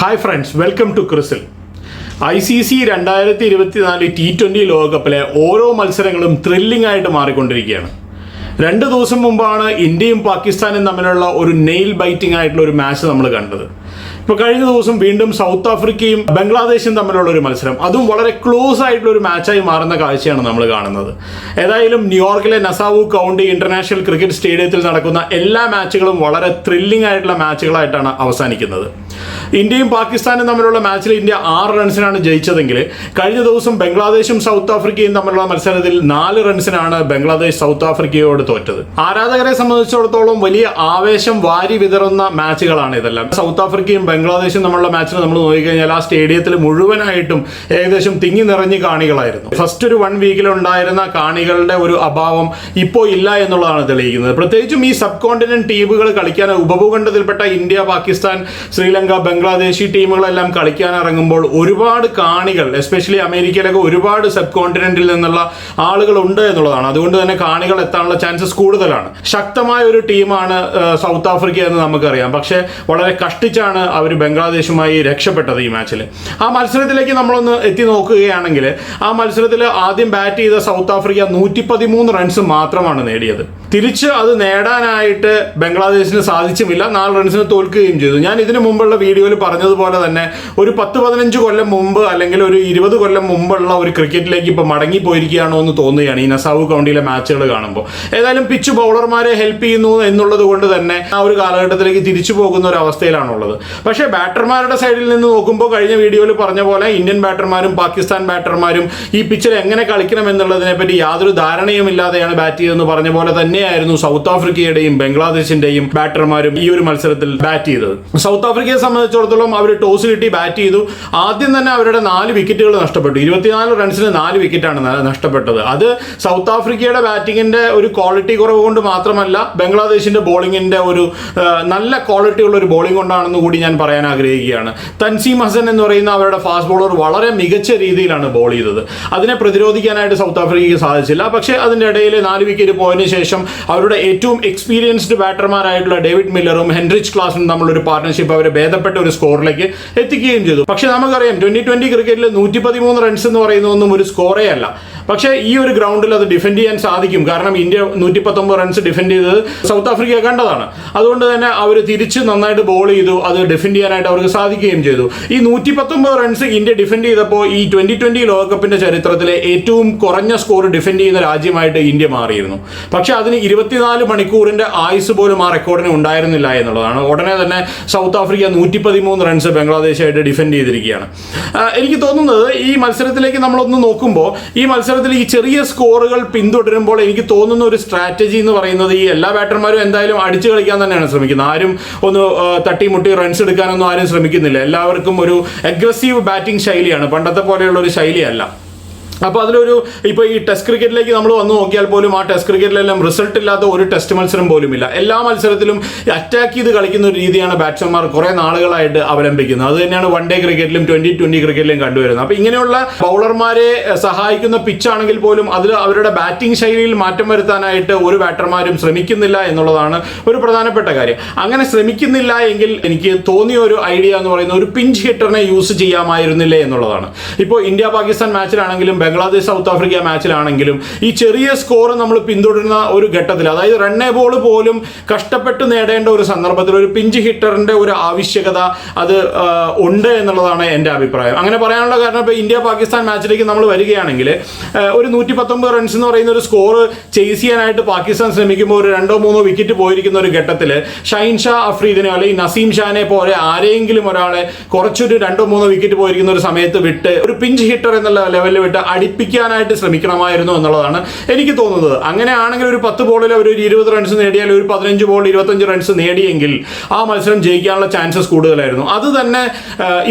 Hi friends welcome to ക്രിസിൽ I C C രണ്ടായിരത്തി ഇരുപത്തിനാല് ടി ട്വന്റി ലോകകപ്പിലെ ഓരോ മത്സരങ്ങളും ത്രില്ലിംഗ് ആയിട്ട് മാറിക്കൊണ്ടിരിക്കുകയാണ്. രണ്ട് ദിവസം മുമ്പാണ് ഇന്ത്യയും പാകിസ്ഥാനും തമ്മിലുള്ള ഒരു നെയിൽ ബൈറ്റിംഗ് ആയിട്ടുള്ള ഒരു മാച്ച് നമ്മൾ കണ്ടത്. ഇപ്പോൾ കഴിഞ്ഞ ദിവസം വീണ്ടും സൗത്ത് ആഫ്രിക്കയും ബംഗ്ലാദേശും തമ്മിലുള്ള ഒരു മത്സരം. അതും വളരെ ക്ലോസ് ആയിട്ടുള്ള ഒരു മാച്ചായി മാറുന്ന കാഴ്ചയാണ് നമ്മൾ കാണുന്നത്. ഏതായാലും ന്യൂയോർക്കിലെ നസാവു കൗണ്ടി ഇന്റർനാഷണൽ ക്രിക്കറ്റ് സ്റ്റേഡിയത്തിൽ നടക്കുന്ന എല്ലാ മാച്ചുകളും വളരെ ത്രില്ലിംഗ് ആയിട്ടുള്ള മാച്ചുകളായിട്ടാണ് അവസാനിക്കുന്നത്. ഇന്ത്യയും പാകിസ്ഥാനും തമ്മിലുള്ള മാച്ചിൽ ഇന്ത്യ ആറ് റൺസിനാണ് ജയിച്ചതെങ്കിൽ കഴിഞ്ഞ ദിവസം ബംഗ്ലാദേശും സൗത്ത് ആഫ്രിക്കയും തമ്മിലുള്ള മത്സരത്തിൽ നാല് റൺസിനാണ് ബംഗ്ലാദേശ് സൗത്ത് ആഫ്രിക്കയോട് തോറ്റത്. ആരാധകരെ സംബന്ധിച്ചിടത്തോളം വലിയ ആവേശം വാരി വിതറുന്ന മാച്ചുകളാണ് ഇതെല്ലാം. സൗത്ത് ആഫ്രിക്കയും ബംഗ്ലാദേശും തമ്മിലുള്ള മാച്ചിൽ നമ്മൾ നോക്കിക്കഴിഞ്ഞാൽ ആ സ്റ്റേഡിയത്തിൽ മുഴുവനായിട്ടും ഏകദേശം തിങ്ങി നിറഞ്ഞ് കാണികളായിരുന്നു. ഫസ്റ്റ് ഒരു വൺ വീക്കിൽ ഉണ്ടായിരുന്ന കാണികളുടെ ഒരു അഭാവം ഇപ്പോൾ ഇല്ല എന്നുള്ളതാണ് തെളിയിക്കുന്നത്. പ്രത്യേകിച്ചും ഈ സബ് കോണ്ടിനെന്റ് ടീമുകൾ കളിക്കാൻ ഉപഭൂഖണ്ഡത്തിൽപ്പെട്ട ഇന്ത്യ പാകിസ്ഥാൻ ശ്രീലങ്ക ബംഗ്ലാദേശ് ഈ ടീമുകളെല്ലാം കളിക്കാൻ ഇറങ്ങുമ്പോൾ ഒരുപാട് കാണികൾ എസ്പെഷ്യലി അമേരിക്കയിലൊക്കെ ഒരുപാട് സബ് കോണ്ടിനെന്റിൽ നിന്നുള്ള ആളുകൾ ഉണ്ട് എന്നുള്ളതാണ്. അതുകൊണ്ട് തന്നെ കാണികൾ എത്താനുള്ള ചാൻസസ് കൂടുതലാണ്. ശക്തമായ ഒരു ടീമാണ് സൗത്ത് ആഫ്രിക്ക എന്ന് നമുക്കറിയാം. പക്ഷേ വളരെ കഷ്ടിച്ചാണ് അവർ ബംഗ്ലാദേശുമായി രക്ഷപ്പെട്ടത് ഈ മാച്ചിൽ ആ മത്സരത്തിലേക്ക് നമ്മളൊന്ന് എത്തി നോക്കുകയാണെങ്കിൽ ആ മത്സരത്തിൽ ആദ്യം ബാറ്റ് ചെയ്ത സൗത്ത് ആഫ്രിക്ക നൂറ്റി പതിമൂന്ന് റൺസ് മാത്രമാണ് നേടിയത്. തിരിച്ച് അത് നേടാനായിട്ട് ബംഗ്ലാദേശിന് സാധിച്ചുമില്ല നാല് റൺസിന് തോൽക്കുകയും ചെയ്തു. ഞാൻ ഇതിനു മുമ്പുള്ള വീഡിയോയിൽ പറഞ്ഞതുപോലെ തന്നെ ഒരു പത്ത് പതിനഞ്ച് കൊല്ലം മുമ്പ് അല്ലെങ്കിൽ ഒരു ഇരുപത് കൊല്ലം മുമ്പുള്ള ഒരു ക്രിക്കറ്റിലേക്ക് ഇപ്പോൾ മടങ്ങി പോയിരിക്കുകയാണോ എന്ന് തോന്നുകയാണ് ഈ നസാവു കൗണ്ടിയിലെ മാച്ചുകൾ കാണുമ്പോൾ. ഏതായാലും പിച്ച് ബൗളർമാരെ ഹെൽപ്പ് ചെയ്യുന്നു എന്നുള്ളത് കൊണ്ട് തന്നെ ആ ഒരു കാലഘട്ടത്തിലേക്ക് തിരിച്ചു പോകുന്ന ഒരു അവസ്ഥയിലാണുള്ളത്. പക്ഷേ ബാറ്റർമാരുടെ സൈഡിൽ നിന്ന് നോക്കുമ്പോൾ കഴിഞ്ഞ വീഡിയോയിൽ പറഞ്ഞ പോലെ ഇന്ത്യൻ ബാറ്റർമാരും പാകിസ്ഥാൻ ബാറ്റർമാരും ഈ പിച്ചിൽ എങ്ങനെ കളിക്കണം എന്നുള്ളതിനെ പറ്റി യാതൊരു ധാരണയും ഇല്ലാതെയാണ് ബാറ്റ് ചെയ്തതെന്ന് പറഞ്ഞ പോലെ തന്നെയായിരുന്നു സൗത്ത് ആഫ്രിക്കയുടെയും ബംഗ്ലാദേശിന്റെയും ബാറ്റർമാരും ഈ ഒരു മത്സരത്തിൽ ബാറ്റ് ചെയ്തത്. സൗത്ത് ആഫ്രിക്കയെ സംബന്ധിച്ചിടത്തോളം അവർ ടോസ് കിട്ടി ബാറ്റ് ചെയ്തു. ആദ്യം തന്നെ അവരുടെ നാല് വിക്കറ്റുകൾ നഷ്ടപ്പെട്ടു. ഇരുപത്തിനാല് റൺസിന് നാല് വിക്കറ്റാണ് നഷ്ടപ്പെട്ടത്. അത് സൗത്ത് ആഫ്രിക്കയുടെ ബാറ്റിങ്ങിന്റെ ഒരു ക്വാളിറ്റി കുറവ് കൊണ്ട് മാത്രമല്ല ബംഗ്ലാദേശിന്റെ ബോളിങ്ങിന്റെ ഒരു നല്ല ക്വാളിറ്റി ഉള്ള ഒരു ബോളിംഗ് കൊണ്ടാണെന്ന് കൂടി ഞാൻ പറയാൻ ആഗ്രഹിക്കുകയാണ്. തൻസീം ഹസൻ എന്ന് പറയുന്ന അവരുടെ ഫാസ്റ്റ് ബോളർ വളരെ മികച്ച രീതിയിലാണ് ബോൾ ചെയ്തത്. അതിനെ പ്രതിരോധിക്കാനായിട്ട് സൗത്ത് ആഫ്രിക്കയ്ക്ക് സാധിച്ചില്ല. പക്ഷേ അതിന്റെ ഇടയിൽ നാല് വിക്കറ്റ് പോയതിനു ശേഷം അവരുടെ ഏറ്റവും എക്സ്പീരിയൻസ്ഡ് ബാറ്റർമാരായിട്ടുള്ള ഡേവിഡ് മില്ലറും ഹെൻറിച്ച് ക്ലാസും തമ്മിലൊരു പാർട്ട്ണർഷിപ്പ് അവരെ ഭേദപ്പെട്ട ഒരു സ്കോറിലേക്ക് എത്തിക്കുകയും ചെയ്തു. പക്ഷെ നമുക്കറിയാം ട്വന്റി ട്വന്റി ക്രിക്കറ്റിൽ നൂറ്റി പതിമൂന്ന് റൺസ് എന്ന് പറയുന്നതൊന്നും ഒരു സ്കോറേ അല്ല. പക്ഷേ ഈ ഒരു ഗ്രൗണ്ടിൽ അത് ഡിഫെൻഡ് ചെയ്യാൻ സാധിക്കും. കാരണം ഇന്ത്യ നൂറ്റി പത്തൊമ്പത് റൺസ് ഡിഫെൻഡ് ചെയ്തത് സൗത്ത് ആഫ്രിക്ക കണ്ടതാണ്. അതുകൊണ്ട് തന്നെ അവർ തിരിച്ച് നന്നായിട്ട് ബോൾ ചെയ്തു. അത് ഡിഫെൻഡ് ചെയ്യാനായിട്ട് അവർക്ക് സാധിക്കുകയും ചെയ്തു. ഈ നൂറ്റി പത്തൊമ്പത് റൺസ് ഇന്ത്യ ഡിഫെൻഡ് ചെയ്തപ്പോൾ ഈ ട്വന്റി ട്വന്റി ലോകകപ്പിന്റെ ചരിത്രത്തിലെ ഏറ്റവും കുറഞ്ഞ സ്കോർ ഡിഫെൻഡ് ചെയ്യുന്ന രാജ്യമായിട്ട് ഇന്ത്യ മാറിയിരുന്നു. പക്ഷേ അതിന് ഇരുപത്തിനാല് മണിക്കൂറിന്റെ ആയുസ് പോലും ആ റെക്കോർഡിന് ഉണ്ടായിരുന്നില്ല എന്നുള്ളതാണ്. ഉടനെ തന്നെ സൗത്ത് ആഫ്രിക്ക നൂറ്റി പതിമൂന്ന് റൺസ് ബംഗ്ലാദേശായിട്ട് ഡിഫെൻഡ് ചെയ്തിരിക്കുകയാണ്. എനിക്ക് തോന്നുന്നത് ഈ മത്സരത്തിലേക്ക് നമ്മളൊന്ന് നോക്കുമ്പോൾ ഈ മത്സരത്തിൽ ഈ ചെറിയ സ്കോറുകൾ പിന്തുടരുമ്പോൾ എനിക്ക് തോന്നുന്ന ഒരു സ്ട്രാറ്റജി എന്ന് പറയുന്നത് ഈ എല്ലാ ബാറ്റർമാരും എന്തായാലും അടിച്ചു കളിക്കാൻ തന്നെയാണ് ശ്രമിക്കുന്നത്. ആരും ഒന്ന് തട്ടി തട്ടിമുട്ടി റൺസ് എടുക്കാനൊന്നും ആരും ശ്രമിക്കുന്നില്ല. എല്ലാവർക്കും ഒരു അഗ്രസീവ് ബാറ്റിംഗ് ശൈലിയാണ്. പണ്ടത്തെ പോലെയുള്ള ഒരു ശൈലിയല്ല. അപ്പോൾ അതിലൊരു ഇപ്പോൾ ഈ ടെസ്റ്റ് ക്രിക്കറ്റിലേക്ക് നമ്മൾ വന്ന് നോക്കിയാൽ പോലും ആ ടെസ്റ്റ് ക്രിക്കറ്റിലെല്ലാം റിസൾട്ട് ഇല്ലാത്ത ഒരു ടെസ്റ്റ് മത്സരം പോലും ഇല്ല. എല്ലാ മത്സരത്തിലും അറ്റാക്ക് ചെയ്ത് കളിക്കുന്ന ഒരു രീതിയാണ് ബാറ്റ്സ്മാൻമാർ കുറേ നാളുകളായിട്ട് അവലംബിക്കുന്നത്. അത് തന്നെയാണ് വൺ ഡേ ക്രിക്കറ്റിലും ട്വന്റി ട്വന്റി ക്രിക്കറ്റിലും കണ്ടുവരുന്നത്. അപ്പോൾ ഇങ്ങനെയുള്ള ബൗളർമാരെ സഹായിക്കുന്ന പിച്ചാണെങ്കിൽ പോലും അതിൽ അവരുടെ ബാറ്റിംഗ് ശൈലിയിൽ മാറ്റം വരുത്താനായിട്ട് ഒരു ബാറ്റർമാരും ശ്രമിക്കുന്നില്ല എന്നുള്ളതാണ് ഒരു പ്രധാനപ്പെട്ട കാര്യം. അങ്ങനെ ശ്രമിക്കുന്നില്ല എങ്കിൽ എനിക്ക് തോന്നിയ ഒരു ഐഡിയ എന്ന് പറയുന്നത് ഒരു പിഞ്ച് ഹിറ്ററിനെ യൂസ് ചെയ്യാമായിരുന്നില്ലേ എന്നുള്ളതാണ്. ഇപ്പോൾ ഇന്ത്യ പാകിസ്ഥാൻ മാച്ചിലാണെങ്കിലും ബംഗ്ലാദേശ് സൗത്ത് ആഫ്രിക്ക മാച്ചിലാണെങ്കിലും ഈ ചെറിയ സ്കോർ നമ്മൾ പിന്തുടരുന്ന ഒരു ഘട്ടത്തിൽ അതായത് റണ്ണേ ബോൾ പോലും കഷ്ടപ്പെട്ട് നേടേണ്ട ഒരു സന്ദർഭത്തിൽ ഒരു പിഞ്ച് ഹിറ്ററിന്റെ ഒരു ആവശ്യകത അത് ഉണ്ട് എന്നുള്ളതാണ് എന്റെ അഭിപ്രായം. അങ്ങനെ പറയാനുള്ള കാരണം ഇപ്പോൾ ഇന്ത്യ പാകിസ്ഥാൻ മാച്ചിലേക്ക് നമ്മൾ വരികയാണെങ്കിൽ ഒരു നൂറ്റി പത്തൊമ്പത് റൺസ് എന്ന് പറയുന്ന ഒരു സ്കോർ ചേസ് ചെയ്യാനായിട്ട് പാകിസ്ഥാൻ ശ്രമിക്കുമ്പോൾ ഒരു രണ്ടോ മൂന്നോ വിക്കറ്റ് പോയിരിക്കുന്ന ഒരു ഘട്ടത്തിൽ ഷൈൻ ഷാ അഫ്രീദിനെ അല്ലെങ്കിൽ നസീം ഷാനെ പോലെ ആരെങ്കിലും ഒരാളെ കുറച്ചൊരു രണ്ടോ മൂന്നോ വിക്കറ്റ് പോയിരിക്കുന്ന ഒരു സമയത്ത് വിട്ട് ഒരു പിഞ്ച് ഹിറ്റർ എന്നുള്ള ലെവലിൽ വിട്ട് അടിപ്പിക്കാനായിട്ട് ശ്രമിക്കണമായിരുന്നു എന്നുള്ളതാണ് എനിക്ക് തോന്നുന്നത്. അങ്ങനെയാണെങ്കിൽ ഒരു പത്ത് ബോളിൽ അവർ ഒരു ഇരുപത് റൺസ് നേടിയാൽ ഒരു പതിനഞ്ച് ബോൾ ഇരുപത്തഞ്ച് റൺസ് നേടിയെങ്കിൽ ആ മത്സരം ജയിക്കാനുള്ള ചാൻസസ് കൂടുതലായിരുന്നു. അത് തന്നെ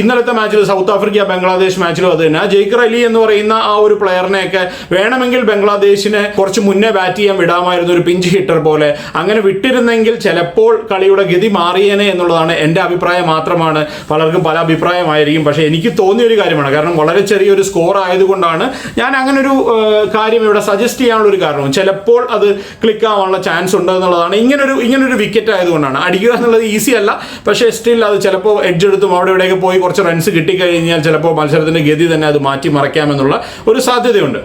ഇന്നലത്തെ മാച്ചിൽ സൗത്ത് ആഫ്രിക്ക ബംഗ്ലാദേശ് മാച്ചിലും അത് തന്നെ. ജയ്ക്കർ അലി എന്ന് പറയുന്ന ആ ഒരു പ്ലെയറിനെയൊക്കെ വേണമെങ്കിൽ ബംഗ്ലാദേശിനെ കുറച്ച് മുന്നേ ബാറ്റ് ചെയ്യാൻ വിടാമായിരുന്നു ഒരു പിഞ്ച് ഹിറ്റർ പോലെ. അങ്ങനെ വിട്ടിരുന്നെങ്കിൽ ചിലപ്പോൾ കളിയുടെ ഗതി മാറിയേനെ എന്നുള്ളതാണ് എന്റെ അഭിപ്രായം മാത്രമാണ്. പലർക്കും പല അഭിപ്രായമായിരിക്കും. പക്ഷേ എനിക്ക് തോന്നിയ ഒരു കാര്യമാണ്. കാരണം വളരെ ചെറിയൊരു സ്കോർ ആയതുകൊണ്ടാണ് ഞാൻ അങ്ങനെ ഒരു കാര്യം ഇവിടെ സജസ്റ്റ് ചെയ്യാനുള്ള ഒരു കാരണവും. ചിലപ്പോൾ അത് ക്ലിക്ക് ആവാനുള്ള ചാൻസ് ഉണ്ട് എന്നുള്ളതാണ് ഇങ്ങനൊരു ഇങ്ങനൊരു വിക്കറ്റ് ആയതുകൊണ്ടാണ്. അടിക്കുക എന്നുള്ളത് ഈസി അല്ല. പക്ഷേ സ്റ്റിൽ അത് ചിലപ്പോൾ എഡ്ജ് എടുത്തും അവിടെ ഇവിടെയൊക്കെ പോയി കുറച്ച് റൺസ് കിട്ടിക്കഴിഞ്ഞാൽ ചിലപ്പോൾ മത്സരത്തിന്റെ ഗതി തന്നെ അത് മാറ്റി മറയ്ക്കാമെന്നുള്ള ഒരു സാധ്യതയുണ്ട്.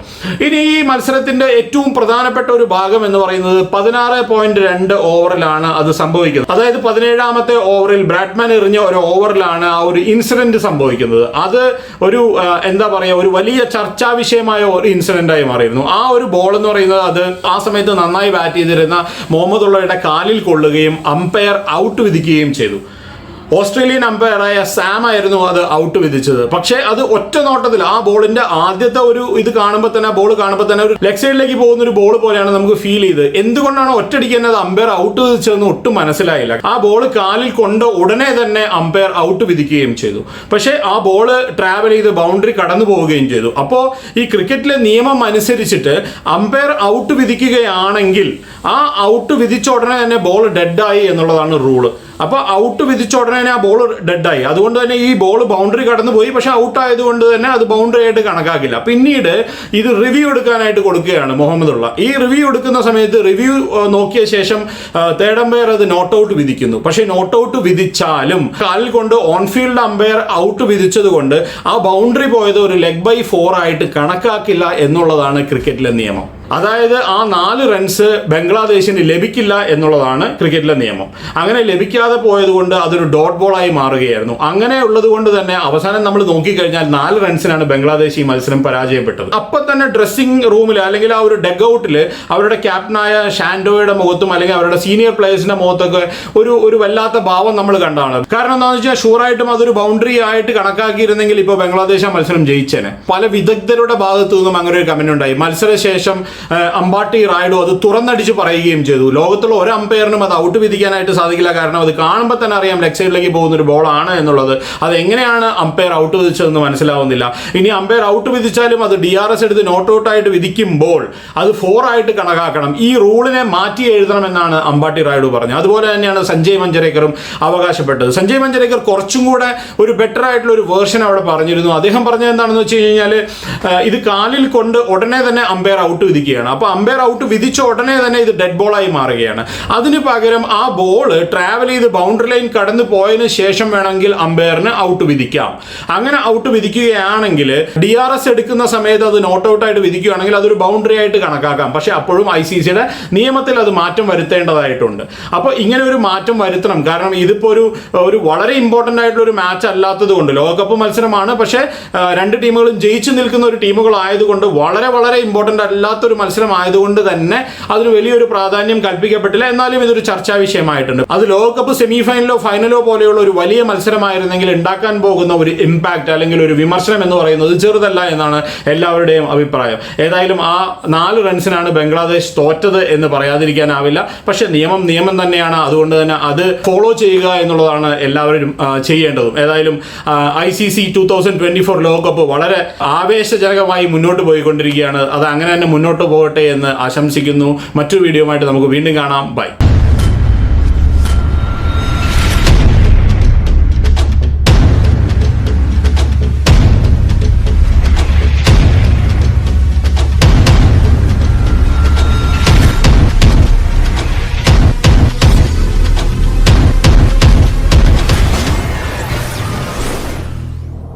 ഇനി ഈ മത്സരത്തിന്റെ ഏറ്റവും പ്രധാനപ്പെട്ട ഒരു ഭാഗം എന്ന് പറയുന്നത് പതിനാറ് പോയിന്റ് രണ്ട് ഓവറിലാണ് അത് സംഭവിക്കുന്നത്. അതായത് പതിനേഴാമത്തെ ഓവറിൽ ബ്രാഡ്മാൻ എറിഞ്ഞ ഒരു ഓവറിലാണ് ആ ഒരു ഇൻസിഡന്റ് സംഭവിക്കുന്നത്. അത് ഒരു എന്താ പറയുക ഒരു വലിയ ചർച്ചാ വിഷയമായ ഒരു ഇൻസിഡന്റായി മാറിയിരുന്നു. ആ ഒരു ബോൾ എന്ന് പറയുന്നത് അത് ആ സമയത്ത് നന്നായി ബാറ്റ് ചെയ്തിരുന്ന മുഹമ്മദ് ഉള്ളയുടെ കാലിൽ കൊള്ളുകയും അമ്പയർ ഔട്ട് വിധിക്കുകയും ചെയ്തു. ഓസ്ട്രേലിയൻ അമ്പയറായ സാം ആയിരുന്നു അത് ഔട്ട് വിധിച്ചത്. പക്ഷേ അത് ഒറ്റ നോട്ടത്തിൽ ആ ബോളിന്റെ ആദ്യത്തെ ഒരു ഇത് കാണുമ്പോൾ തന്നെ ബോൾ കാണുമ്പോൾ തന്നെ ഒരു ലെഗ് സൈഡിലേക്ക് പോകുന്ന ഒരു ബോൾ പോലെയാണ് നമുക്ക് ഫീൽ ചെയ്ത് എന്തുകൊണ്ടാണ് ഒറ്റയടിക്ക് തന്നെ അത് അമ്പയർ ഔട്ട് വിധിച്ചതെന്ന് ഒട്ടും മനസ്സിലായില്ല. ആ ബോൾ കാലിൽ കൊണ്ട് ഉടനെ തന്നെ അമ്പയർ ഔട്ട് വിധിക്കുകയും ചെയ്തു. പക്ഷേ ആ ബോൾ ട്രാവൽ ചെയ്ത് ബൗണ്ടറി കടന്നു പോവുകയും ചെയ്തു. അപ്പോൾ ഈ ക്രിക്കറ്റിലെ നിയമം അനുസരിച്ചിട്ട് അമ്പയർ ഔട്ട് വിധിക്കുകയാണെങ്കിൽ ആ ഔട്ട് വിധിച്ച ഉടനെ തന്നെ ബോൾ ഡെഡായി എന്നുള്ളതാണ് റൂൾ അപ്പോൾ ഔട്ട് വിധിച്ച ഉടനെ തന്നെ ആ ബോൾ ഡെഡായി അതുകൊണ്ട് തന്നെ ഈ ബോൾ ബൗണ്ടറി കടന്നു പോയി പക്ഷെ ഔട്ട് ആയതുകൊണ്ട് തന്നെ അത് ബൗണ്ടറി ആയിട്ട് കണക്കാക്കില്ല. പിന്നീട് ഇത് റിവ്യൂ എടുക്കാനായിട്ട് കൊടുക്കുകയാണ് മുഹമ്മദുള്ള. ഈ റിവ്യൂ എടുക്കുന്ന സമയത്ത് റിവ്യൂ നോക്കിയ ശേഷം തേർഡ് അത് നോട്ട് ഔട്ട് വിധിക്കുന്നു. പക്ഷെ നോട്ട് ഔട്ട് വിധിച്ചാലും കാലിൽ കൊണ്ട് ഓൺ ഫീൽഡ് അമ്പയർ ഔട്ട് വിധിച്ചത് കൊണ്ട് ആ ബൗണ്ടറി പോയത് ഒരു ലെഗ് ബൈ ഫോർ ആയിട്ട് കണക്കാക്കില്ല എന്നുള്ളതാണ് ക്രിക്കറ്റിലെ നിയമം. അതായത് ആ നാല് റൺസ് ബംഗ്ലാദേശിന് ലഭിക്കില്ല എന്നുള്ളതാണ് ക്രിക്കറ്റിലെ നിയമം. അങ്ങനെ ലഭിക്കാതെ പോയതുകൊണ്ട് അതൊരു ഡോട്ട് ബോളായി മാറുകയായിരുന്നു. അങ്ങനെ ഉള്ളത് കൊണ്ട് തന്നെ അവസാനം നമ്മൾ നോക്കിക്കഴിഞ്ഞാൽ നാല് റൺസിനാണ് ബംഗ്ലാദേശ് ഈ മത്സരം പരാജയപ്പെട്ടത്. അപ്പം തന്നെ ഡ്രസ്സിംഗ് റൂമിൽ അല്ലെങ്കിൽ ആ ഒരു ഡെഗ് ഔട്ടിൽ അവരുടെ ക്യാപ്റ്റനായ ഷാൻഡോയുടെ മുഖത്തും അല്ലെങ്കിൽ അവരുടെ സീനിയർ പ്ലേയേഴ്സിന്റെ മുഖത്തൊക്കെ ഒരു ഒരു വല്ലാത്ത ഭാവം നമ്മൾ കണ്ടാണ്. കാരണം എന്താണെന്ന് വെച്ചാൽ ഷൂറായിട്ടും അതൊരു ബൗണ്ടറി ആയിട്ട് കണക്കാക്കിയിരുന്നെങ്കിൽ ഇപ്പോൾ ബംഗ്ലാദേശ് ആ മത്സരം ജയിച്ചേനെ. പല വിദഗ്ധരുടെ ഭാഗത്തു നിന്നും അങ്ങനെ ഒരു കമന്റ് ഉണ്ടായി. മത്സരശേഷം അമ്പാട്ടി റായിഡു അത് തുറന്നടിച്ച് പറയുകയും ചെയ്തു. ലോകത്തുള്ള ഒരു അമ്പയറിനും അത് ഔട്ട് വിധിക്കാനായിട്ട് സാധിക്കില്ല. കാരണം അത് കാണുമ്പോൾ തന്നെ അറിയാം ലെഗ് സൈഡിലേക്ക് പോകുന്ന ഒരു ബോളാണ് എന്നുള്ളത്. അത് എങ്ങനെയാണ് അമ്പയർ ഔട്ട് വിധിച്ചതെന്ന് മനസ്സിലാവുന്നില്ല. ഇനി അമ്പയർ ഔട്ട് വിധിച്ചാലും അത് ഡി ആർ എസ് എടുത്ത് നോട്ട് ഔട്ട് ആയിട്ട് വിധിക്കുമ്പോൾ അത് ഫോർ ആയിട്ട് കണക്കാക്കണം. ഈ റൂളിനെ മാറ്റി എഴുതണമെന്നാണ് അമ്പാട്ടി റായിഡു പറഞ്ഞത്. അതുപോലെ തന്നെയാണ് സഞ്ജയ് മഞ്ചരേക്കറും അവകാശപ്പെട്ടത്. സഞ്ജയ് മഞ്ചരേക്കർ കുറച്ചും കൂടെ ഒരു ബെറ്റർ ആയിട്ടുള്ള ഒരു വേർഷൻ അവിടെ പറഞ്ഞിരുന്നു. അദ്ദേഹം പറഞ്ഞത് എന്താണെന്ന് വെച്ച് കഴിഞ്ഞാൽ ഇത് കാലിൽ കൊണ്ട് ഉടനെ തന്നെ അമ്പയർ ഔട്ട് വിധിക്കുകയാണ്. അപ്പോൾ അമ്പയർ ഔട്ട് വിധിച്ച ഉടനെ തന്നെ ഇത് ഡെഡ് ബോളായി മാറുകയാണ്. അതിന് പകരം ആ ബോൾ ട്രാവൽ ചെയ്ത് ബൗണ്ടറി ലൈൻ കടന്നു പോയതിന് ശേഷം വേണമെങ്കിൽ അമ്പയറിന് ഔട്ട് വിധിക്കാം. അങ്ങനെ ഔട്ട് വിധിക്കുകയാണെങ്കിൽ ഡി ആർ എസ് എടുക്കുന്ന സമയത്ത് അത് നോട്ട് ഔട്ട് ആയിട്ട് വിധിക്കുകയാണെങ്കിൽ അതൊരു ബൗണ്ടറി ആയിട്ട് കണക്കാക്കാം. പക്ഷെ അപ്പോഴും ഐ സി സിയുടെ നിയമത്തിൽ അത് മാറ്റം വരുത്തേണ്ടതായിട്ടുണ്ട്. അപ്പോൾ ഇങ്ങനെ ഒരു മാറ്റം വരുത്തണം. കാരണം ഇതിപ്പോൾ ഒരു ഒരു വളരെ ഇമ്പോർട്ടന്റ് ആയിട്ടുള്ള ഒരു മാച്ച് അല്ലാത്തത് കൊണ്ട് ലോകകപ്പ് മത്സരമാണ്. പക്ഷേ രണ്ട് ടീമുകളും ജയിച്ചു നിൽക്കുന്ന ഒരു ടീമുകളായതുകൊണ്ട് വളരെ വളരെ ഇമ്പോർട്ടന്റ് അല്ലാത്തൊരു മത്സരം ആയതുകൊണ്ട് തന്നെ അതിന് വലിയൊരു പ്രാധാന്യം കൽപ്പിക്കപ്പെട്ടില്ല. എന്നാലും ഇതൊരു ചർച്ചാ വിഷയമായിട്ടുണ്ട്. അത് ലോകകപ്പ് സെമി ഫൈനലോ ഫൈനലോ പോലെയുള്ള ഒരു വലിയ മത്സരമായിരുന്നെങ്കിൽ ഉണ്ടാക്കാൻ പോകുന്ന ഒരു ഇമ്പാക്റ്റ് അല്ലെങ്കിൽ ഒരു വിമർശനം എന്ന് പറയുന്നത് ചെറുതല്ല എന്നാണ് എല്ലാവരുടെയും അഭിപ്രായം. ഏതായാലും ആ നാല് റൺസിനാണ് ബംഗ്ലാദേശ് തോറ്റത് എന്ന് പറയാതിരിക്കാനാവില്ല. പക്ഷേ നിയമം നിയമം തന്നെയാണ്. അതുകൊണ്ട് തന്നെ അത് ഫോളോ ചെയ്യുക എന്നുള്ളതാണ് എല്ലാവരും ചെയ്യേണ്ടതും. ഏതായാലും I C C two thousand twenty four ലോകകപ്പ് വളരെ ആവേശജനകമായി മുന്നോട്ട് പോയിക്കൊണ്ടിരിക്കുകയാണ്. അത് അങ്ങനെ തന്നെ മുന്നോട്ട് പോകട്ടെ എന്ന് ആശംസിക്കുന്നു. മറ്റൊരു വീഡിയോ ആയിട്ട് നമുക്ക് വീണ്ടും കാണാം. ബൈ.